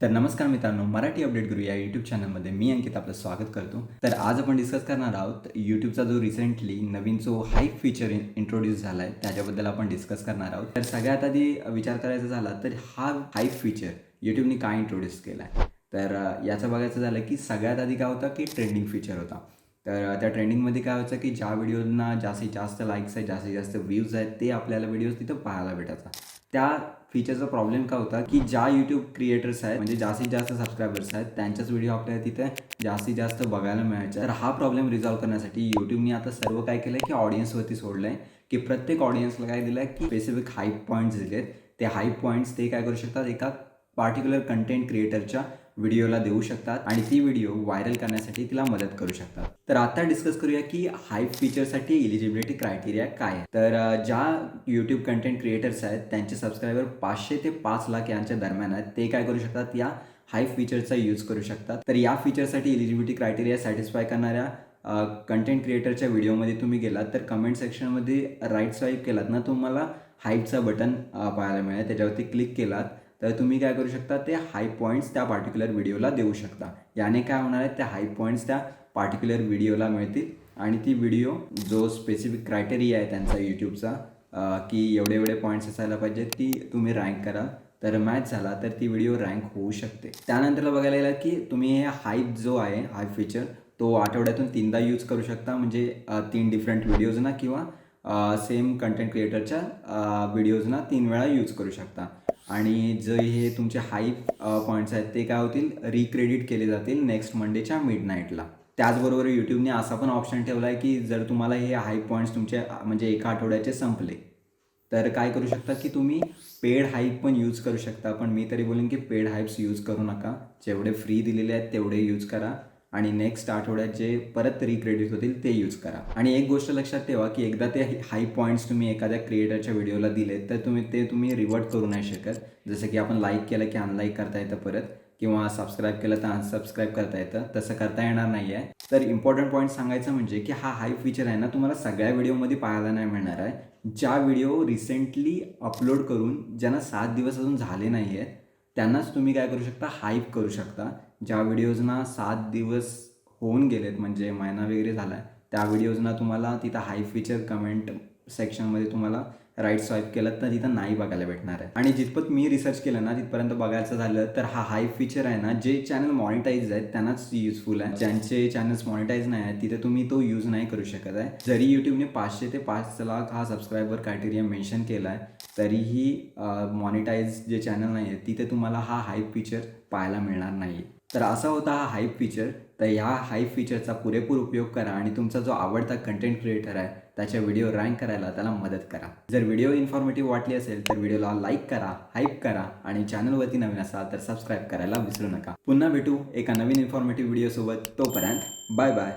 तर नमस्कार मित्रांनो मराठी अपडेट गुरु या यूट्यूब चॅनलमध्ये मी अंकित आपलं स्वागत करतो. तर आज आपण डिस्कस करणार आहोत यूट्यूबचा जो रिसेंटली नवीन जो हाईप फीचर इंट्रोड्यूस झाला आहे त्याच्याबद्दल आपण डिस्कस करणार आहोत. तर सगळ्यात आधी विचार करायचा झाला तर हा हाईप फीचर यूट्यूबने काय इंट्रोड्यूस केला आहे तर याचं बघायचं झालं की सगळ्यात आधी काय होतं की ट्रेंडिंग फीचर होता. तर त्या ट्रेंडिंगमध्ये काय व्हायचं की ज्या व्हिडिओजना जास्तीत जास्त लाईक्स आहेत जास्तीत जास्त व्ह्यूज आहेत ते आपल्याला व्हिडिओज तिथं पाहायला भेटायचा. त्या फीचरचा प्रॉब्लेम काय होता की ज्या यूट्यूब क्रिएटर्स आहेत म्हणजे जास्तीत जास्त सबस्क्रायबर्स आहेत त्यांच्याच व्हिडिओ आपल्याला तिथे जास्तीत जास्त बघायला मिळायचा. तर हा प्रॉब्लेम रिझॉल्व्ह करण्यासाठी यूट्यूबने आता सर्व काय केलं की ऑडियन्सवरती सोडलं आहे की प्रत्येक ऑडियन्सला काय दिलं आहे की स्पेसिफिक हाईप पॉईंट्स दिलेत. ते हाईप पॉईंट्स ते काय करू शकतात? एका पार्टिक्युलर कंटेंट क्रिएटरच्या व्हिडिओला देऊ शकतात आणि ती व्हिडिओ व्हायरल करण्यासाठी तिला मदत करू शकतात. तर आता डिस्कस करूया की हाईप फीचरसाठी इलिजिबिलिटी क्रायटेरिया काय आहे तर ज्या यूट्यूब कंटेंट क्रिएटर्स आहेत त्यांचे सबस्क्रायबर पाचशे ते पाच लाख यांच्या दरम्यान आहेत. ते काय करू शकतात? या हाईप फीचरचा यूज करू शकतात. तर या फीचरसाठी इलिजिबिलिटी क्रायटेरिया सॅटिस्फाय करणाऱ्या कंटेंट क्रिएटरच्या व्हिडिओमध्ये तुम्ही गेलात तर कमेंट सेक्शनमध्ये राईट स्वाईप केलात ना तुम्हाला हाईपचा बटन पाहायला मिळेल. त्याच्यावरती क्लिक केलात. तर तुम्ही काय करू शकता ते हाय पॉईंट्स त्या पार्टिक्युलर व्हिडिओला देऊ शकता. याने काय होणार आहे त्या हाय पॉईंट्स त्या पार्टिक्युलर व्हिडिओला मिळतील. आणि ती व्हिडिओ जो स्पेसिफिक क्रायटेरिया आहे त्यांचा यूट्यूबचा की एवढे एवढे पॉईंट्स असायला पाहिजे ती तुम्ही रँक करा. तर मॅच झाला तर ती व्हिडिओ रँक होऊ शकते. त्यानंतरला बघायला गेलं की तुम्ही हे हाईप जो आहे हाय फीचर तो आठवड्यातून तीनदा यूज करू शकता. म्हणजे तीन डिफरंट व्हिडिओजना किंवा सेम कंटेंट क्रिएटरच्या व्हिडिओजना तीन वेळा यूज करू शकता. आणि जे हे तुमचे हाई पॉईंट्स आहेत ते काय होतील? रिक्रेडिट केले जातील नेक्स्ट मंडेच्या मिड नाईटला त्याचबरोबर यूट्यूबने असा पण ऑप्शन ठेवला आहे की जर तुम्हाला हे हाई पॉईंट्स तुमचे म्हणजे एका आठवड्याचे संपले तर काय करू शकता की तुम्ही पेड हाईप पण यूज करू शकता. पण मी तरी बोलेन की पेड हाईप्स यूज करू नका. जेवढे फ्री दिलेले आहेत तेवढे यूज करा. आणि नेक्स्ट आठवड्यात जे परत रिक्रेडिट होतील ते यूज करा. आणि एक गोष्ट लक्षात ठेवा की एकदा ते हाय पॉईंट्स तुम्ही एखाद्या क्रिएटरच्या व्हिडिओला दिलेत तर तुम्ही ते तुम्ही रिवर्ट करू नाही शकत. जसं की आपण लाईक केलं की अनलाईक करता येतं परत किंवा सबस्क्राईब केलं तर अनसबस्क्राईब करता येतं तसं करता येणार नाही आहे तर इम्पॉर्टंट पॉईंट सांगायचं म्हणजे की हा हाय फीचर आहे ना तुम्हाला सगळ्या व्हिडिओमध्ये पाहायला नाही मिळणार आहे. ज्या व्हिडिओ रिसेंटली अपलोड करून ज्यांना सात दिवस अजून झाले नाही आहेत त्यांनाच तुम्ही काय करू शकता हाईप करू शकता. ज्या व्हिडिओजना सात दिवस होऊन गेलेत म्हणजे महिना वगैरे झाला आहे त्या व्हिडिओजना तुम्हाला तिथं हाय फीचर कमेंट सेक्शनमध्ये तुम्हाला राईट स्वाईप केलं तर तिथं नाही बघायला भेटणार आहे. आणि जितपत मी रिसर्च केलं ना तिथपर्यंत बघायचं झालं तर हा हाय फीचर आहे ना जे चॅनल मॉनिटाईज आहेत त्यांनाच युजफुल आहे. ज्यांचे चॅनल्स मॉनिटाईज नाही आहेत तिथे तुम्ही तो यूज नाही करू शकत आहे. जरी यूट्यूबने पाचशे ते पाच लाख हा सबस्क्रायबर क्रायटेरिया मेन्शन केला आहे तरीही मॉनिटाईज जे चॅनल नाही आहेत तिथे तुम्हाला हा हाय फीचर पाहायला मिळणार नाही तर असा होता हा हाईप फीचर तर ह्या हाईप फीचरचा पुरेपूर उपयोग करा आणि तुमचा जो आवडता कंटेंट क्रिएटर आहे त्याच्या व्हिडिओ रँक करायला त्याला मदत करा. जर व्हिडिओ इन्फॉर्मेटिव्ह वाटली असेल तर व्हिडिओला लाईक करा हाईप करा आणि चॅनलवरती नवीन असाल तर सबस्क्राईब करायला विसरू नका. पुन्हा भेटू एका नवीन इन्फॉर्मेटिव्ह व्हिडिओसोबत तोपर्यंत बाय बाय